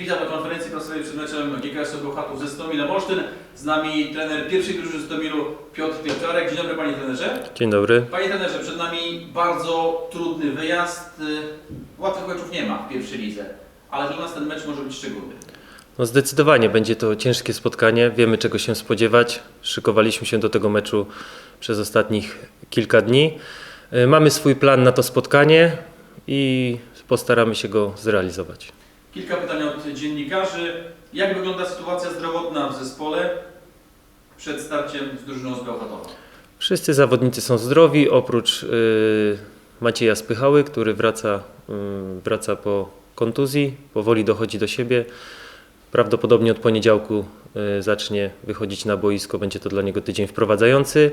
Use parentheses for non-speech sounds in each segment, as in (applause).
Witam na konferencji prasowej przed meczem GKS Bełchatów ze Stomila Olsztyn. Z nami trener pierwszej drużyny Stomilu Piotr Pieczarek. Dzień dobry panie trenerze. Dzień dobry. Panie trenerze, przed nami bardzo trudny wyjazd. Łatwych meczów nie ma w pierwszej lidze, ale dla nas ten mecz może być szczególny. No zdecydowanie będzie to ciężkie spotkanie. Wiemy czego się spodziewać. Szykowaliśmy się do tego meczu przez ostatnich kilka dni. Y, Mamy swój plan na to spotkanie i postaramy się go zrealizować. Kilka pytań od dziennikarzy. Jak wygląda sytuacja zdrowotna w zespole przed starciem z drużyną z Bełchatowa? Wszyscy zawodnicy są zdrowi, oprócz y, Macieja Spychały, który wraca, y, wraca po kontuzji, powoli dochodzi do siebie. Prawdopodobnie od poniedziałku y, zacznie wychodzić na boisko, będzie to dla niego tydzień wprowadzający.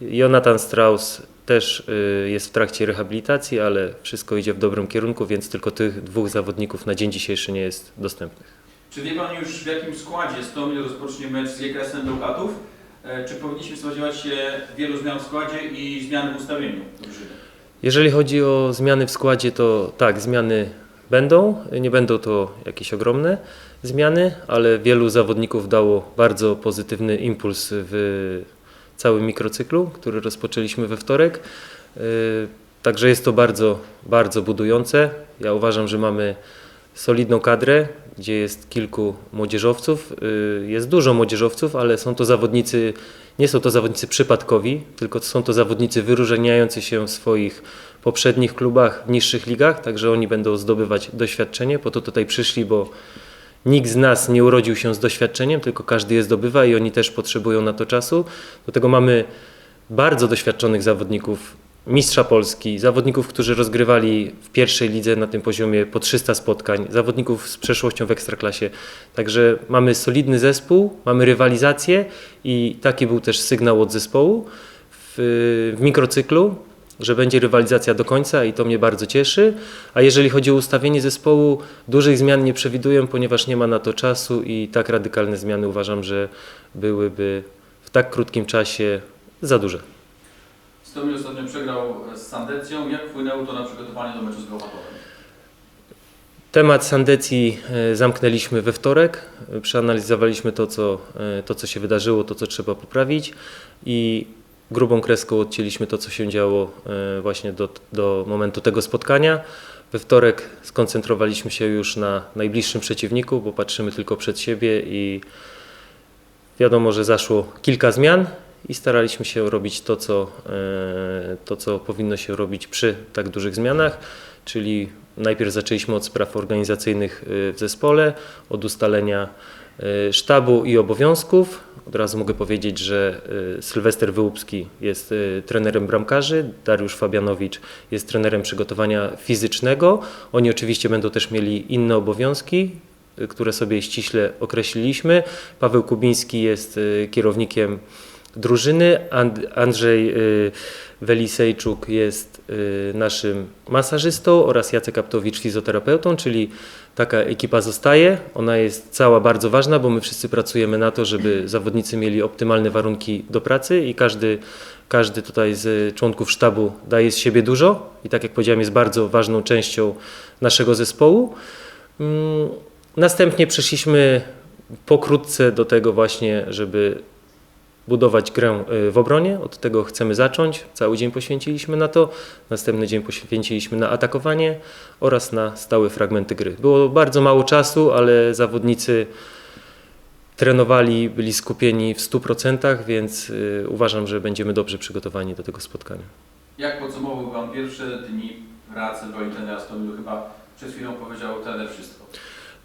Jonathan Strauss też y, jest w trakcie rehabilitacji, ale wszystko idzie w dobrym kierunku, więc tylko tych dwóch zawodników na dzień dzisiejszy nie jest dostępnych. Czy wie Pan już w jakim składzie Stomil rozpocznie mecz z GKS-em Bełchatów? Czy powinniśmy spodziewać się wielu zmian w składzie i zmian w ustawieniu? Jeżeli chodzi o zmiany w składzie, to tak, zmiany będą. Nie będą to jakieś ogromne zmiany, ale wielu zawodników dało bardzo pozytywny impuls w całym mikrocyklu, który rozpoczęliśmy we wtorek. Yy, Także jest to bardzo, bardzo budujące. Ja uważam, że mamy solidną kadrę, gdzie jest kilku młodzieżowców. Yy, Jest dużo młodzieżowców, ale są to zawodnicy, nie są to zawodnicy przypadkowi, tylko są to zawodnicy wyróżniający się w swoich poprzednich klubach w niższych ligach, także oni będą zdobywać doświadczenie. Po to tutaj przyszli, bo nikt z nas nie urodził się z doświadczeniem, tylko każdy je zdobywa i oni też potrzebują na to czasu. Do tego mamy bardzo doświadczonych zawodników, mistrza Polski, zawodników, którzy rozgrywali w pierwszej lidze na tym poziomie po 300 spotkań, zawodników z przeszłością w ekstraklasie. Także mamy solidny zespół, mamy rywalizację i taki był też sygnał od zespołu w, w mikrocyklu, że będzie rywalizacja do końca i to mnie bardzo cieszy. A jeżeli chodzi o ustawienie zespołu, dużych zmian nie przewiduję, ponieważ nie ma na to czasu i tak radykalne zmiany uważam, że byłyby w tak krótkim czasie za duże. Stomil ostatnio przegrał z Sandecją. Jak wpłynęło to na przygotowanie do meczu z Bełchatowem? Temat Sandecji e, zamknęliśmy we wtorek. E, Przeanalizowaliśmy to co, e, to, co się wydarzyło, to, co trzeba poprawić i grubą kreską odcięliśmy to, co się działo e, właśnie do, do momentu tego spotkania. We wtorek skoncentrowaliśmy się już na najbliższym przeciwniku, bo patrzymy tylko przed siebie i wiadomo, że zaszło kilka zmian i staraliśmy się robić to, co, e, to, co powinno się robić przy tak dużych zmianach, czyli najpierw zaczęliśmy od spraw organizacyjnych e, w zespole, od ustalenia e, sztabu i obowiązków. Od razu mogę powiedzieć, że Sylwester Wyłupski jest trenerem bramkarzy, Dariusz Fabianowicz jest trenerem przygotowania fizycznego. Oni oczywiście będą też mieli inne obowiązki, które sobie ściśle określiliśmy. Paweł Kubiński jest kierownikiem drużyny. And- Andrzej y, Welisejczuk jest y, naszym masażystą oraz Jacek Aptowicz fizjoterapeutą, czyli taka ekipa zostaje. Ona jest cała bardzo ważna, bo my wszyscy pracujemy na to, żeby (clears throat) zawodnicy mieli optymalne warunki do pracy i każdy, każdy tutaj z członków sztabu daje z siebie dużo i tak jak powiedziałem jest bardzo ważną częścią naszego zespołu. Mm, Następnie przeszliśmy pokrótce do tego właśnie, żeby budować grę y, w obronie. Od tego chcemy zacząć. Cały dzień poświęciliśmy na to. Następny dzień poświęciliśmy na atakowanie oraz na stałe fragmenty gry. Było bardzo mało czasu, ale zawodnicy trenowali, byli skupieni w 100%, więc y, uważam, że będziemy dobrze przygotowani do tego spotkania. Jak podsumował Pan pierwsze dni pracy w roli trenera Stomilu? Chyba przed chwilą powiedział trener wszystko.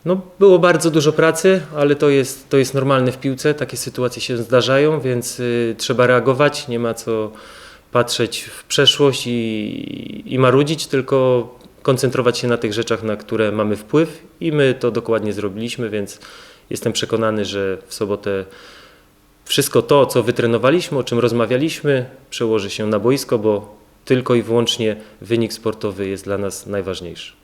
No, było bardzo dużo pracy, ale to jest, to jest normalne w piłce. Takie sytuacje się zdarzają, więc y, trzeba reagować. Nie ma co patrzeć w przeszłość i, i marudzić, tylko koncentrować się na tych rzeczach, na które mamy wpływ i my to dokładnie zrobiliśmy, więc jestem przekonany, że w sobotę wszystko to, co wytrenowaliśmy, o czym rozmawialiśmy, przełoży się na boisko, bo tylko i wyłącznie wynik sportowy jest dla nas najważniejszy.